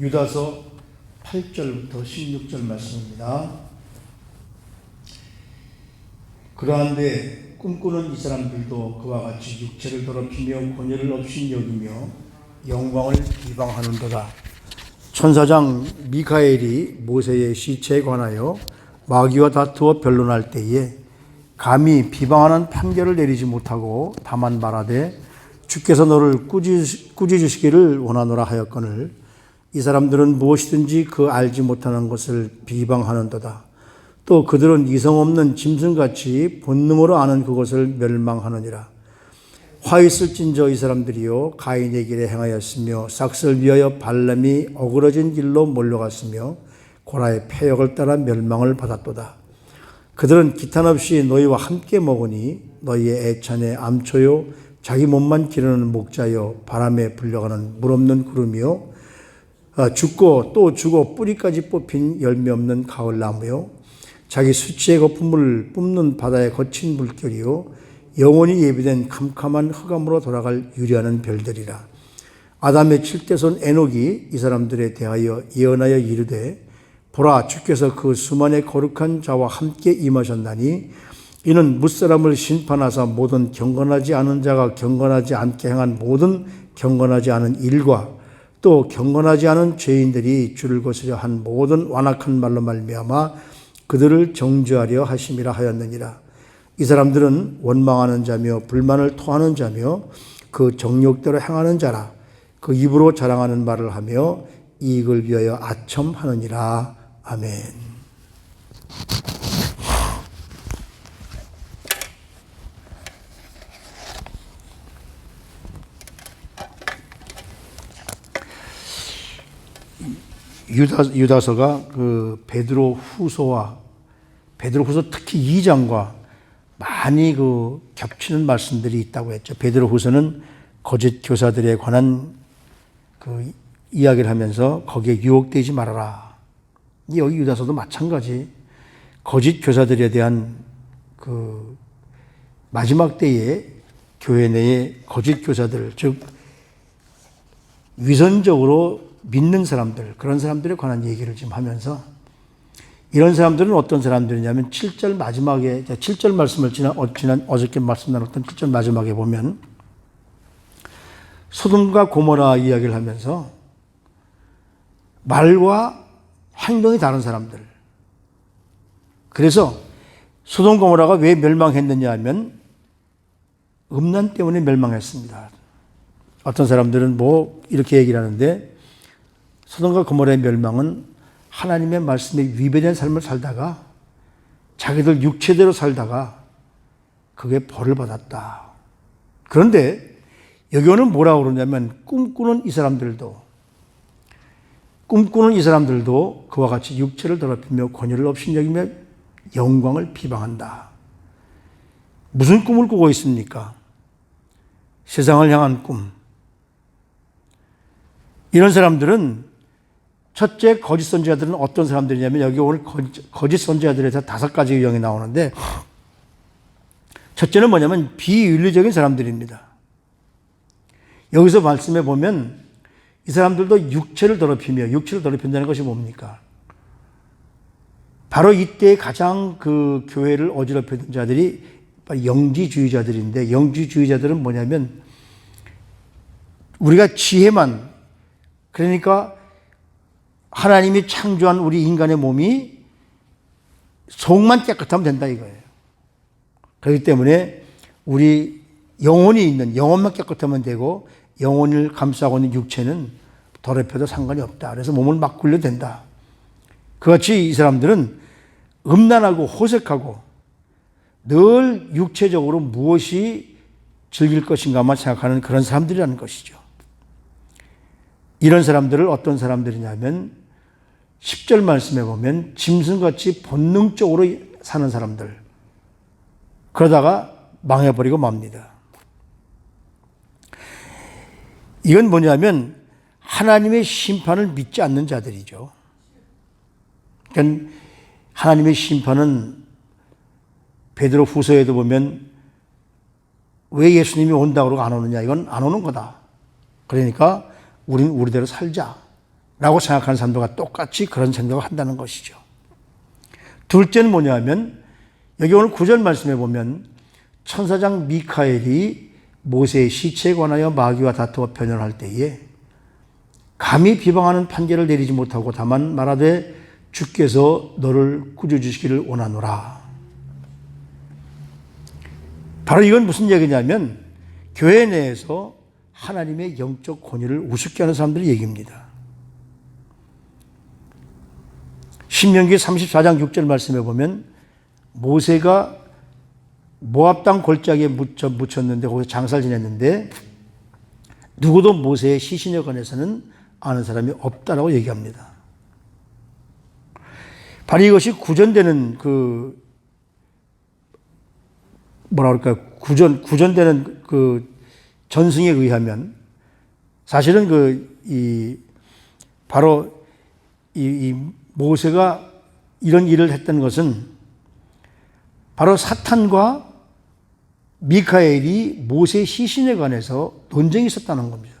유다서 8절부터 16절 말씀입니다. 그러한데 꿈꾸는 이 사람들도 그와 같이 육체를 더럽히며 권위를 없인 여기며 영광을 비방하는도다. 천사장 미카엘이 모세의 시체에 관하여 마귀와 다투어 변론할 때에 감히 비방하는 판결을 내리지 못하고 다만 말하되 주께서 너를 꾸짖, 꾸짖으시기를 원하노라 하였거늘 이 사람들은 무엇이든지 그 알지 못하는 것을 비방하는도다. 또 그들은 이성 없는 짐승같이 본능으로 아는 그것을 멸망하느니라. 화 있을진저 이 사람들이요 가인의 길에 행하였으며 삭슬 위하여 발람이 어그러진 길로 몰려갔으며 고라의 폐역을 따라 멸망을 받았도다. 그들은 기탄 없이 너희와 함께 먹으니 너희의 애찬의 암초요 자기 몸만 기르는 목자요 바람에 불려가는 물 없는 구름이요 아, 죽고 또 죽어 뿌리까지 뽑힌 열매 없는 가을 나무요. 자기 수치의 거품을 뿜는 바다의 거친 물결이요. 영원히 예비된 캄캄한 흑암으로 돌아갈 유리하는 별들이라. 아담의 칠대손 에녹이 이 사람들에 대하여 예언하여 이르되 보라 주께서 그 수만의 거룩한 자와 함께 임하셨나니 이는 무사람을 심판하사 모든 경건하지 않은 자가 경건하지 않게 행한 모든 경건하지 않은 일과 또 경건하지 않은 죄인들이 줄을 거스려 한 모든 완악한 말로 말미암아 그들을 정죄하려 하심이라 하였느니라. 이 사람들은 원망하는 자며 불만을 토하는 자며 그 정욕대로 행하는 자라. 그 입으로 자랑하는 말을 하며 이익을 위하여 아첨하느니라. 아멘. 유다, 유다서가 그 베드로 후서와 베드로 후서 특히 2장과 많이 그 겹치는 말씀들이 있다고 했죠. 베드로 후서는 거짓 교사들에 관한 그 이야기를 하면서 거기에 유혹되지 말아라. 여기 유다서도 마찬가지. 거짓 교사들에 대한 그 마지막 때에 교회 내에 거짓 교사들, 즉, 위선적으로 믿는 사람들, 그런 사람들에 관한 얘기를 지금 하면서 이런 사람들은 어떤 사람들이냐면 7절 마지막에, 7절 말씀을 지난, 어, 지난 어저께 말씀 나눴던 7절 마지막에 보면 소돔과 고모라 이야기를 하면서 말과 행동이 다른 사람들. 그래서 소돔 고모라가 왜 멸망했느냐 하면 음란 때문에 멸망했습니다. 어떤 사람들은 뭐 이렇게 얘기를 하는데 소돔과 고모라의 멸망은 하나님의 말씀에 위배된 삶을 살다가 자기들 육체대로 살다가 그게 벌을 받았다. 그런데 여기 오는 뭐라고 그러냐면 꿈꾸는 이 사람들도 꿈꾸는 이 사람들도 그와 같이 육체를 더럽히며 권위를 없인 여기며 영광을 비방한다. 무슨 꿈을 꾸고 있습니까? 세상을 향한 꿈. 이런 사람들은 첫째 거짓 선지자들은 어떤 사람들이냐면 여기 오늘 거짓 선지자들에 서 다섯 가지 유형이 나오는데 첫째는 뭐냐면 비윤리적인 사람들입니다. 여기서 말씀해 보면 이 사람들도 육체를 더럽히며 육체를 더럽힌다는 것이 뭡니까? 바로 이때 가장 그 교회를 어지럽혔던 자들이 영지주의자들인데 영지주의자들은 뭐냐면 우리가 지혜만 그러니까 하나님이 창조한 우리 인간의 몸이 속만 깨끗하면 된다 이거예요. 그렇기 때문에 우리 영혼이 있는 영혼만 깨끗하면 되고 영혼을 감싸고 있는 육체는 더럽혀도 상관이 없다. 그래서 몸을 막 굴려도 된다. 그같이 이 사람들은 음란하고 호색하고 늘 육체적으로 무엇이 즐길 것인가만 생각하는 그런 사람들이라는 것이죠. 이런 사람들을 어떤 사람들이냐면 10절 말씀에 보면 짐승같이 본능적으로 사는 사람들. 그러다가 망해버리고 맙니다. 이건 뭐냐면 하나님의 심판을 믿지 않는 자들이죠. 그러니까 하나님의 심판은 베드로 후서에도 보면 왜 예수님이 온다고 그러고 안 오느냐 이건 안 오는 거다. 그러니까 우리는 우리대로 살자. 라고 생각하는 사람들과 똑같이 그런 생각을 한다는 것이죠. 둘째는 뭐냐면 여기 오늘 구절 말씀에 보면 천사장 미카엘이 모세의 시체에 관하여 마귀와 다투어 변론할 때에 감히 비방하는 판결을 내리지 못하고 다만 말하되 주께서 너를 꾸짖으시기를 원하노라. 바로 이건 무슨 얘기냐면 교회 내에서 하나님의 영적 권위를 우습게 하는 사람들의 얘기입니다. 신명기 34장 6절 말씀에 보면 모세가 모압 땅 골짜기에 묻혀, 묻혔는데 거기서 장사를 지냈는데 누구도 모세의 시신에 관해서는 아는 사람이 없다라고 얘기합니다. 바로 이것이 구전되는 그 뭐라 그럴까요? 구전 구전되는 그 전승에 의하면 사실은 그 이 바로 이, 이 모세가 이런 일을 했던 것은 바로 사탄과 미카엘이 모세의 시신에 관해서 논쟁이 있었다는 겁니다.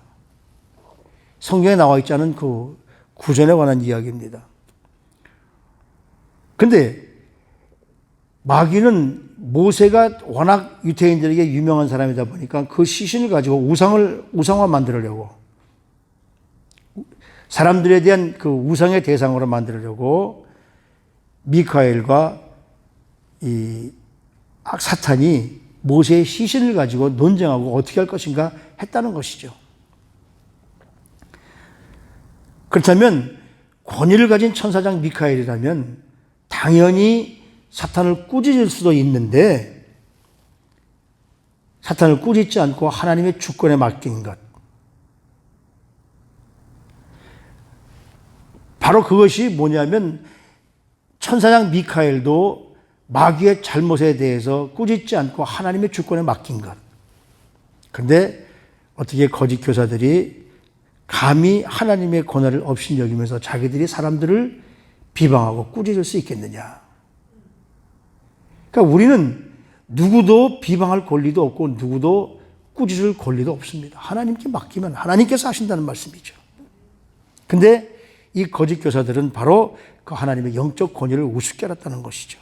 성경에 나와 있지 않은 그 구전에 관한 이야기입니다. 근데 마귀는 모세가 워낙 유태인들에게 유명한 사람이다 보니까 그 시신을 가지고 우상을 우상화 만들려고 사람들에 대한 그 우상의 대상으로 만들려고 미카엘과 이 사탄이 모세의 시신을 가지고 논쟁하고 어떻게 할 것인가 했다는 것이죠. 그렇다면 권위를 가진 천사장 미카엘이라면 당연히 사탄을 꾸짖을 수도 있는데 사탄을 꾸짖지 않고 하나님의 주권에 맡긴 것. 바로 그것이 뭐냐면 천사장 미카엘도 마귀의 잘못에 대해서 꾸짖지 않고 하나님의 주권에 맡긴 것. 근데 어떻게 거짓 교사들이 감히 하나님의 권한을 없인 여기면서 자기들이 사람들을 비방하고 꾸짖을 수 있겠느냐. 그러니까 우리는 누구도 비방할 권리도 없고 누구도 꾸짖을 권리도 없습니다. 하나님께 맡기면 하나님께서 하신다는 말씀이죠. 근데 이 거짓 교사들은 바로 그 하나님의 영적 권위를 우습게 알았다는 것이죠.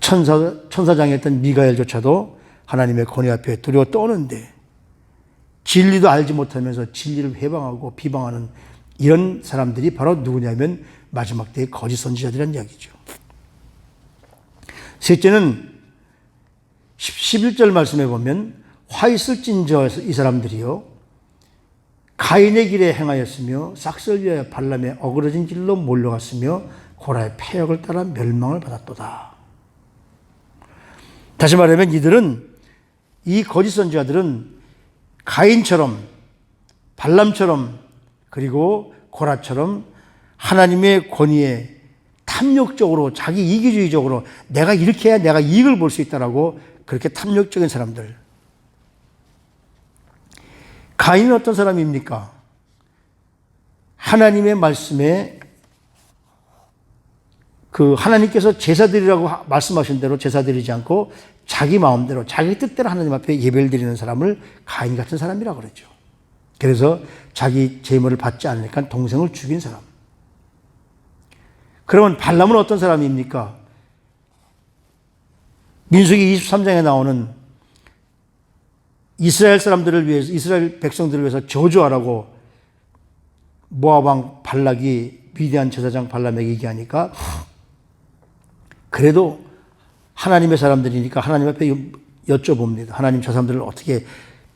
천사, 천사장이었던 미가엘조차도 하나님의 권위 앞에 두려워 떠는데 진리도 알지 못하면서 진리를 회방하고 비방하는 이런 사람들이 바로 누구냐면 마지막 때의 거짓 선지자들이라는 이야기죠. 셋째는 11절 말씀에 보면 화 있을 진저 이 사람들이요. 가인의 길에 행하였으며 위하여 발람에 어그러진 길로 몰려갔으며 고라의 폐역을 따라 멸망을 받았도다. 다시 말하면 이들은 이 거짓 선지자들은 가인처럼 발람처럼 그리고 고라처럼 하나님의 권위에 탐욕적으로 자기 이기주의적으로 내가 이렇게 해야 내가 이익을 볼 수 있다라고 그렇게 탐욕적인 사람들. 가인은 어떤 사람입니까? 하나님의 말씀에 그 하나님께서 제사드리라고 말씀하신 대로 제사드리지 않고 자기 마음대로 자기 뜻대로 하나님 앞에 예배를 드리는 사람을 가인 같은 사람이라고 그러죠. 그래서 자기 재물을 받지 않으니까 동생을 죽인 사람. 그러면 발람은 어떤 사람입니까? 민수기 23장에 나오는 이스라엘 사람들을 위해서 이스라엘 백성들을 위해서 저주하라고 모압 왕 발락이 위대한 제사장 발람에게 얘기하니까 그래도 하나님의 사람들이니까 하나님 앞에 여쭤봅니다. 하나님 저 사람들을 어떻게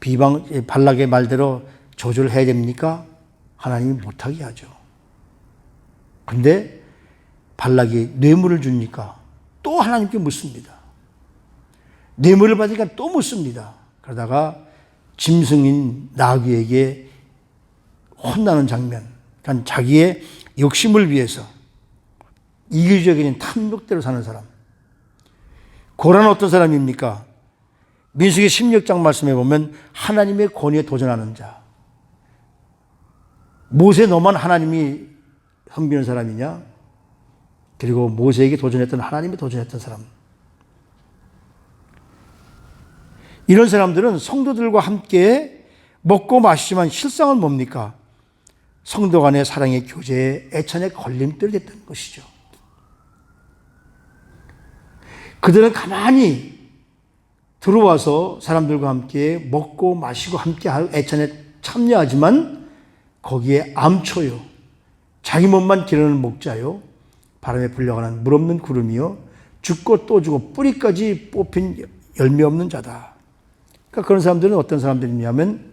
비방 발락의 말대로 저주를 해야 됩니까? 하나님이 못하게 하죠. 근데 발락이 뇌물을 주니까 또 하나님께 묻습니다. 뇌물을 받으니까 또 묻습니다. 그러다가 짐승인 나귀에게 혼나는 장면. 그러니까 자기의 욕심을 위해서 이기적인 탐욕대로 사는 사람. 고라는 어떤 사람입니까? 민수기 16장 말씀에 보면 하나님의 권위에 도전하는 자. 모세 너만 하나님이 섬기는 사람이냐? 그리고 모세에게 도전했던 하나님이 도전했던 사람. 이런 사람들은 성도들과 함께 먹고 마시지만 실상은 뭡니까? 성도 간의 사랑의 교제에 애찬의 걸림돌이 됐다는 것이죠. 그들은 가만히 들어와서 사람들과 함께 먹고 마시고 함께 할 애찬에 참여하지만 거기에 암초요. 자기 몸만 기르는 목자요. 바람에 불려가는 물 없는 구름이요. 죽고 또 죽고 뿌리까지 뽑힌 열매 없는 자다. 그러니까 그런 사람들은 어떤 사람들이냐면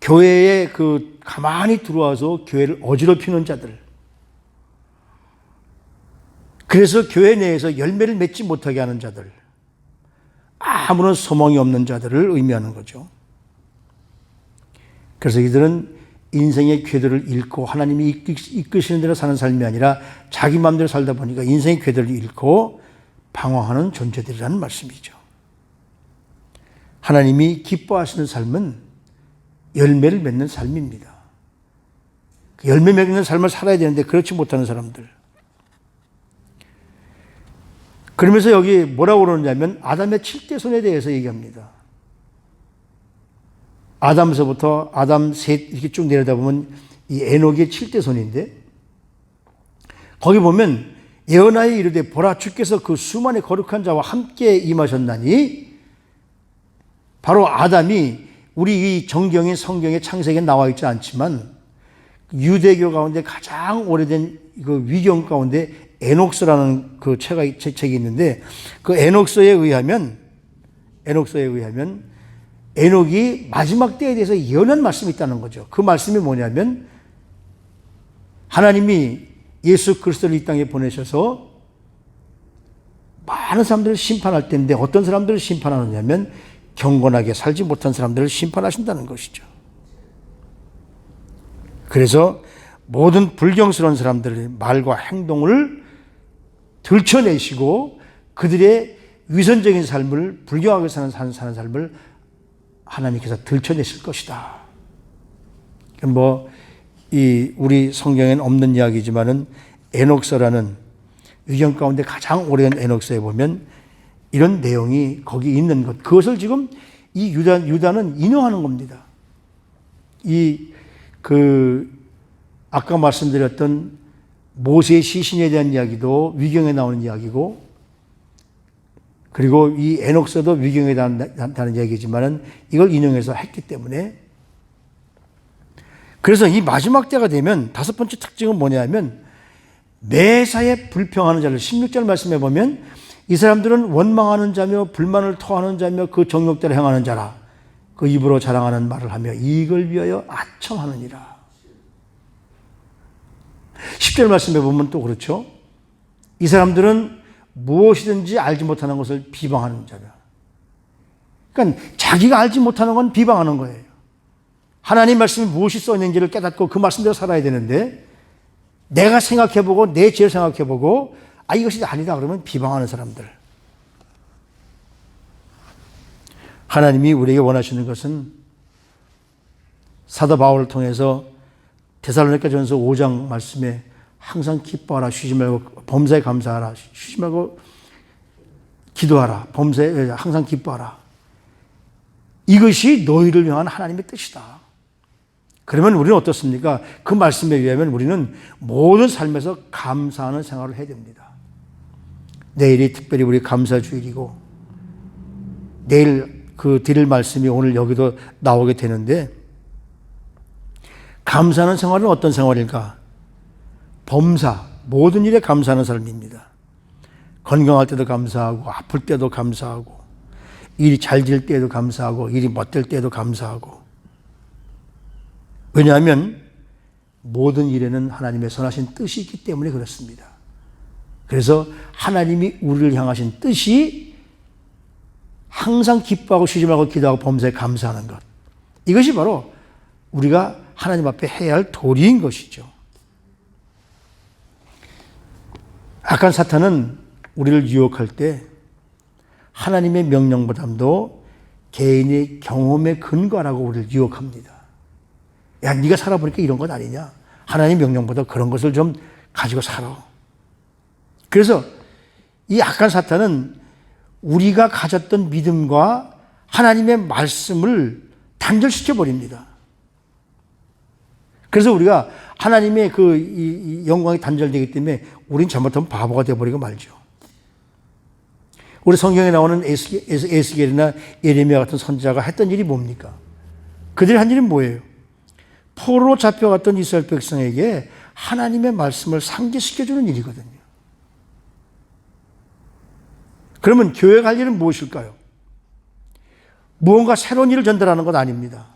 교회에 그 가만히 들어와서 교회를 어지럽히는 자들. 그래서 교회 내에서 열매를 맺지 못하게 하는 자들. 아무런 소망이 없는 자들을 의미하는 거죠. 그래서 이들은 인생의 궤도를 잃고 하나님이 이끄시는 대로 사는 삶이 아니라 자기 마음대로 살다 보니까 인생의 궤도를 잃고 방황하는 존재들이라는 말씀이죠. 하나님이 기뻐하시는 삶은 열매를 맺는 삶입니다. 그 열매 맺는 삶을 살아야 되는데 그렇지 못하는 사람들. 그러면서 여기 뭐라고 그러느냐면 아담의 7대 손에 대해서 얘기합니다. 아담서부터 아담 셋 이렇게 쭉 내려다 보면 이 에녹의 7대 손인데 거기 보면 예언하에 이르되 보라 주께서 그 수만의 거룩한 자와 함께 임하셨나니 바로 아담이 우리 이 정경인 성경의 창세기에 나와 있지 않지만 유대교 가운데 가장 오래된 그 위경 가운데 에녹스라는 그 책이, 책이 있는데 그 에녹스에 의하면 에녹스에 의하면 에녹이 마지막 때에 대해서 예언한 말씀이 있다는 거죠. 그 말씀이 뭐냐면 하나님이 예수 그리스도를 이 땅에 보내셔서 많은 사람들을 심판할 텐데 어떤 사람들을 심판하느냐면 경건하게 살지 못한 사람들을 심판하신다는 것이죠. 그래서 모든 불경스러운 사람들의 말과 행동을 들춰내시고 그들의 위선적인 삶을 불경하게 사는, 사는, 사는 삶을 하나님께서 들춰내실 것이다. 뭐, 이, 우리 성경에는 없는 이야기지만은 에녹서라는 위경 가운데 가장 오래된 에녹서에 보면 이런 내용이 거기 있는 것. 그것을 지금 이 유다, 유다는 인용하는 겁니다. 이, 그, 아까 말씀드렸던 모세의 시신에 대한 이야기도 위경에 나오는 이야기고, 그리고 이 에녹서도 위경에 나타나는 이야기지만은 이걸 인용해서 했기 때문에 그래서 이 마지막 때가 되면 다섯 번째 특징은 뭐냐면 매사에 불평하는 자를 16절 말씀해 보면 이 사람들은 원망하는 자며 불만을 토하는 자며 그 정욕대로 행하는 자라 그 입으로 자랑하는 말을 하며 이익을 위하여 아첨하느니라. 10절 말씀해 보면 또 그렇죠. 이 사람들은 무엇이든지 알지 못하는 것을 비방하는 자며. 그러니까 자기가 알지 못하는 건 비방하는 거예요. 하나님 말씀이 무엇이 써 있는지를 깨닫고 그 말씀대로 살아야 되는데 내가 생각해보고 내 죄를 생각해보고 아 이것이 아니다 그러면 비방하는 사람들. 하나님이 우리에게 원하시는 것은 사도 바울을 통해서 데살로니가 전서 5장 말씀에 항상 기뻐하라 쉬지 말고 범사에 감사하라 쉬지 말고 기도하라 범사에 항상 기뻐하라 이것이 너희를 위한 하나님의 뜻이다. 그러면 우리는 어떻습니까? 그 말씀에 의하면 우리는 모든 삶에서 감사하는 생활을 해야 됩니다. 내일이 특별히 우리 감사주일이고 내일 그 드릴 말씀이 오늘 여기도 나오게 되는데 감사하는 생활은 어떤 생활일까? 범사, 모든 일에 감사하는 삶입니다. 건강할 때도 감사하고, 아플 때도 감사하고, 일이 잘 될 때도 감사하고, 일이 못될 때도 감사하고. 왜냐하면 모든 일에는 하나님의 선하신 뜻이 있기 때문에 그렇습니다. 그래서 하나님이 우리를 향하신 뜻이 항상 기뻐하고 쉬지 말고 기도하고 범사에 감사하는 것. 이것이 바로 우리가 하나님 앞에 해야 할 도리인 것이죠. 악한 사탄은 우리를 유혹할 때 하나님의 명령보다도 개인의 경험에 근거라고 우리를 유혹합니다. 야, 네가 살아보니까 이런 것 아니냐? 하나님 명령보다 그런 것을 좀 가지고 살아. 그래서 이 악한 사탄은 우리가 가졌던 믿음과 하나님의 말씀을 단절시켜 버립니다. 그래서 우리가 하나님의 그 영광이 단절되기 때문에 우린 잘못하면 바보가 되어버리고 말죠. 우리 성경에 나오는 에스- 에스- 에스겔이나 예레미야 같은 선지자가 했던 일이 뭡니까? 그들이 한 일이 뭐예요? 포로로 잡혀갔던 이스라엘 백성에게 하나님의 말씀을 상기시켜주는 일이거든요. 그러면 교회가 할 일은 무엇일까요? 무언가 새로운 일을 전달하는 것 아닙니다.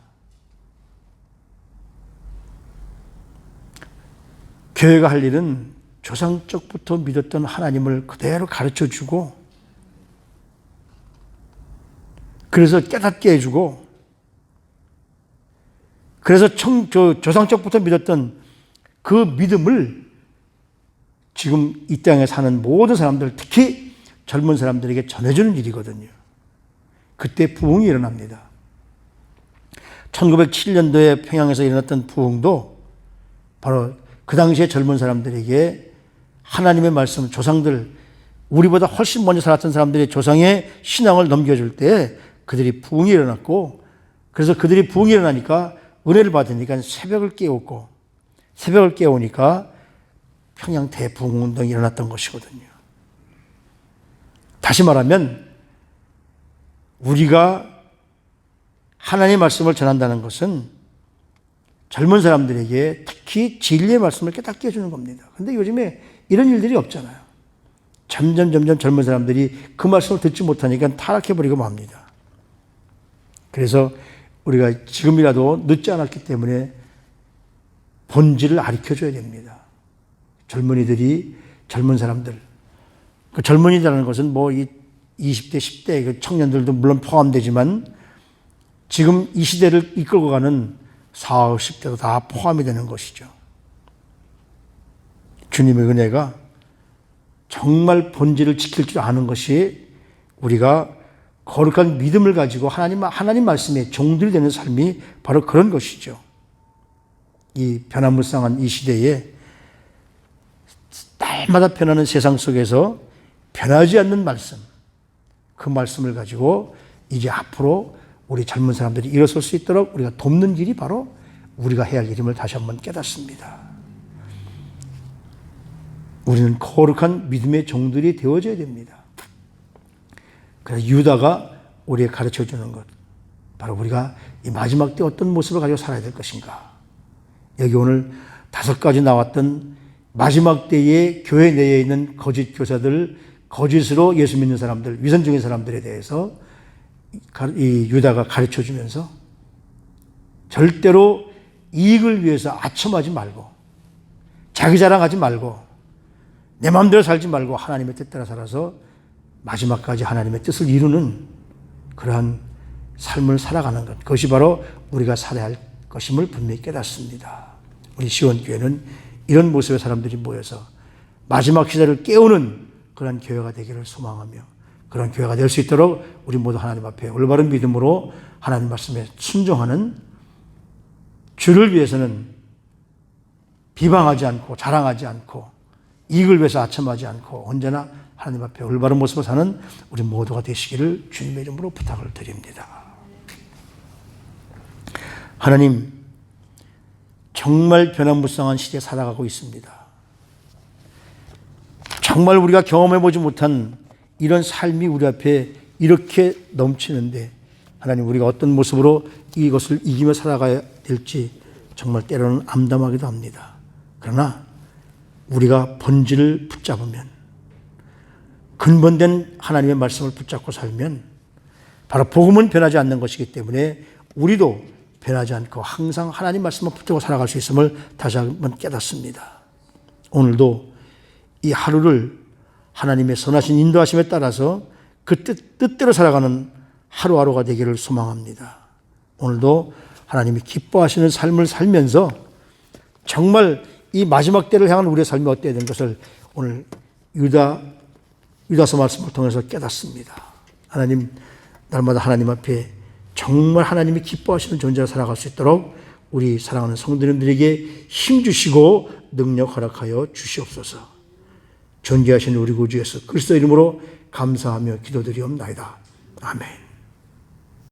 교회가 할 일은 조상적부터 믿었던 하나님을 그대로 가르쳐 주고 그래서 깨닫게 해주고 그래서 청, 저, 조상적부터 믿었던 그 믿음을 지금 이 땅에 사는 모든 사람들, 특히 젊은 사람들에게 전해주는 일이거든요. 그때 부흥이 일어납니다. 1907년도에 평양에서 일어났던 부흥도 바로 그 당시에 젊은 사람들에게 하나님의 말씀, 조상들, 우리보다 훨씬 먼저 살았던 사람들의 조상의 신앙을 넘겨줄 때 그들이 부흥이 일어났고 그래서 그들이 부흥이 일어나니까 은혜를 받으니까 새벽을 깨웠고 새벽을 깨우니까 평양 대부흥 운동이 일어났던 것이거든요. 다시 말하면 우리가 하나님의 말씀을 전한다는 것은 젊은 사람들에게 특히 진리의 말씀을 깨닫게 해주는 겁니다. 근데 요즘에 이런 일들이 없잖아요. 점점 점점 젊은 사람들이 그 말씀을 듣지 못하니까 타락해버리고 맙니다. 그래서 우리가 지금이라도 늦지 않았기 때문에 본질을 가르쳐줘야 됩니다. 젊은이들이 젊은 사람들 그 젊은이라는 것은 뭐 이 20대, 10대 그 청년들도 물론 포함되지만 지금 이 시대를 이끌고 가는 40, 50대도 다 포함이 되는 것이죠. 주님의 은혜가 정말 본질을 지킬 줄 아는 것이 우리가 거룩한 믿음을 가지고 하나님, 하나님 말씀에 종들이 되는 삶이 바로 그런 것이죠. 이 변화무쌍한 이 시대에 날마다 변하는 세상 속에서 변하지 않는 말씀, 그 말씀을 가지고 이제 앞으로 우리 젊은 사람들이 일어설 수 있도록 우리가 돕는 길이 바로 우리가 해야 할 일임을 다시 한번 깨닫습니다. 우리는 거룩한 믿음의 종들이 되어져야 됩니다. 그래서 유다가 우리에게 가르쳐 주는 것. 바로 우리가 이 마지막 때 어떤 모습을 가지고 살아야 될 것인가. 여기 오늘 다섯 가지 나왔던 마지막 때의 교회 내에 있는 거짓 교사들, 거짓으로 예수 믿는 사람들, 위선적인 사람들에 대해서 이 유다가 가르쳐 주면서 절대로 이익을 위해서 아첨하지 말고 자기 자랑하지 말고 내 마음대로 살지 말고 하나님의 뜻 따라 살아서 마지막까지 하나님의 뜻을 이루는 그러한 삶을 살아가는 것. 그것이 바로 우리가 살아야 할 것임을 분명히 깨닫습니다. 우리 시원교회는 이런 모습의 사람들이 모여서 마지막 시대를 깨우는 그런 교회가 되기를 소망하며 그런 교회가 될 수 있도록 우리 모두 하나님 앞에 올바른 믿음으로 하나님 말씀에 순종하는 주를 위해서는 비방하지 않고 자랑하지 않고 이익을 위해서 아첨하지 않고 언제나 하나님 앞에 올바른 모습을 사는 우리 모두가 되시기를 주님의 이름으로 부탁을 드립니다. 하나님, 정말 변화무쌍한 시대에 살아가고 있습니다. 정말 우리가 경험해보지 못한 이런 삶이 우리 앞에 이렇게 넘치는데 하나님 우리가 어떤 모습으로 이것을 이기며 살아가야 될지 정말 때로는 암담하기도 합니다. 그러나 우리가 본질을 붙잡으면 근본된 하나님의 말씀을 붙잡고 살면 바로 복음은 변하지 않는 것이기 때문에 우리도 변하지 않고 항상 하나님 말씀을 붙잡고 살아갈 수 있음을 다시 한번 깨닫습니다. 오늘도 이 하루를 하나님의 선하신 인도하심에 따라서 그 뜻, 뜻대로 살아가는 하루하루가 되기를 소망합니다. 오늘도 하나님이 기뻐하시는 삶을 살면서 정말 이 마지막 때를 향한 우리의 삶이 어때야 되는 것을 오늘 유다 유다서 말씀을 통해서 깨닫습니다. 하나님 날마다 하나님 앞에 정말 하나님이 기뻐하시는 존재로 살아갈 수 있도록 우리 사랑하는 성도님들에게 힘 주시고 능력 허락하여 주시옵소서. 존귀하신 우리 구주 예수 그리스도 이름으로 감사하며 기도드리옵나이다. 아멘.